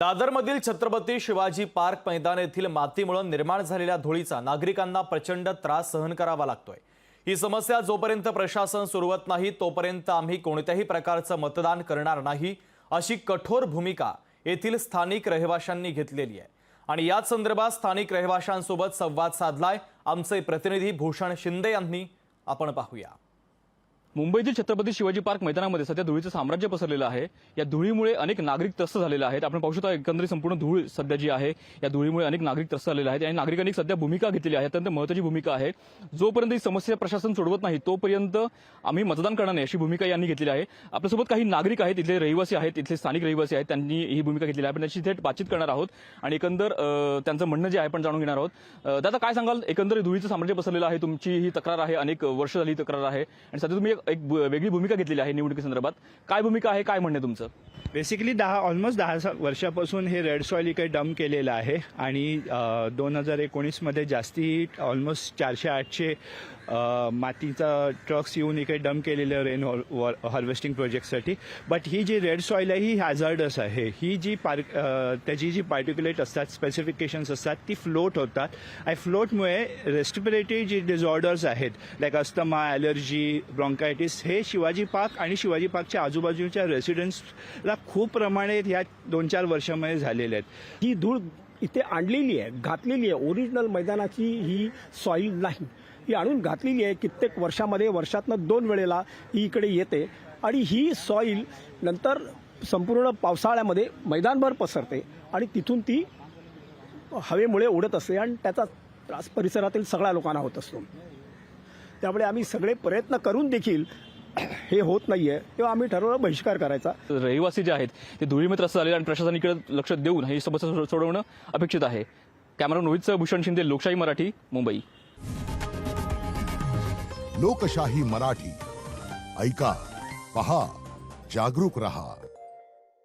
दादरमधील Chhatrapati Shivaji park मैदान येथील मातीमुळे निर्माण झालेल्या धुळीचा नागरिकांना प्रचंड त्रास सहन करावा लागतोय. ही समस्या जोपर्यंत प्रशासन सुरवत नाही तोपर्यंत आम्ही कोणत्याही प्रकारचं मतदान करणार नाही अशी कठोर भूमिका येथील स्थानिक रहिवाशांनी घेतलेली आहे. आणि याच संदर्भात स्थानिक रहिवाशांसोबत संवाद साधलाय. आमचे प्रतिनिधी भूषण शिंदे यांनी. आपण पाहूया. मुंबईतील छत्रपती शिवाजी पार्क मैदानामध्ये सध्या धुळीचं साम्राज्य पसरलेलं आहे. या धुळीमुळे अनेक नागरिक त्रस्त झालेले आहेत. आपण पाहू शकतो एकंदरीत संपूर्ण धूळ सध्या जी आहे या धुळीमुळे अनेक नागरिक त्रस्त झालेले आहेत. आणि नागरिकांनी सध्या भूमिका घेतलेली आहे. अत्यंत महत्वाची भूमिका आहे. जोपर्यंत ही समस्या प्रशासन सोडवत नाही तोपर्यंत आम्ही मतदान करणार नाही अशी भूमिका यांनी घेतलेली आहे. आपल्यासोबत काही नागरिक आहेत. इथले रहिवासी आहेत. इथले स्थानिक रहिवासी आहेत. त्यांनी ही भूमिका घेतलेली आहे. आपण त्याची थेट बातचीत करणार आहोत. आणि एकंदर त्यांचं म्हणणं जे आहे आपण जाणून घेणार आहोत. दादा काय सांगाल? एकंदर धुळीचं साम्राज्य पसरलेलं आहे. तुमची ही तक्रार आहे. अनेक वर्ष झाली ही तक्रार आहे. आणि सध्या तुम्ही एक- एक वेगळी भूमिका घेतलेली आहे निवडणुकीसंदर्भात काय भूमिका आहे? काय म्हणणं आहे तुमचं? बेसिकली दहा ऑलमोस्ट दहा वर्षापासून हे रेड सॉईल इकडे डम्प केलेलं आहे आणि दोन हजार एकोणीसमध्ये जास्ती ऑलमोस्ट चारशे आठशे मातीचा ट्रक्स येऊन इकडे डम्प केलेलं रेन हार्वेस्टिंग प्रोजेक्टसाठी बट ही जी रेड सॉईल आहे ही हॅझार्डस आहे. ही जी पार्क त्याची जी पार्टिक्युलेट असतात स्पेसिफिकेशन्स असतात ती फ्लोट होतात. आणि फ्लोटमुळे रेस्पिरेटरी जी डिझॉर्डर्स आहेत लाईक अस्थमा ॲलर्जी सोसायटीज हे शिवाजी पार्क आणि शिवाजी पार्कच्या आजूबाजूच्या रेसिडेंट्सला खूप प्रमाणात ह्या दोन चार वर्षामध्ये झालेले आहेत. ही धूळ इथे आणलेली आहे घातलेली आहे. ओरिजिनल मैदानाची ही सॉईल नाही. ही आणून घातलेली आहे. कित्येक वर्षामध्ये वर्षातनं दोन वेळेला ही इकडे येते. आणि ही सॉईल नंतर संपूर्ण पावसाळ्यामध्ये मैदानभर पसरते. आणि तिथून ती हवेमुळे उडत असते. आणि त्याचा त्रास परिसरातील सगळ्या लोकांना होत असतो. त्यामुळे आम्ही सगळे प्रयत्न करून देखील हे होत नाहीये. तेव्हा आम्ही ठरवलं बहिष्कार करायचा. रहिवासी जे आहेत ते धुळीमध्ये त्रस्त झालेले आणि प्रशासनाकडे लक्ष देऊन ही समस्या सोड- सोडवणं अपेक्षित आहे. कॅमेरा रोहितचं भूषण शिंदे लोकशाही मराठी मुंबई. लोकशाही मराठी. ऐका पहा जागरूक रहा.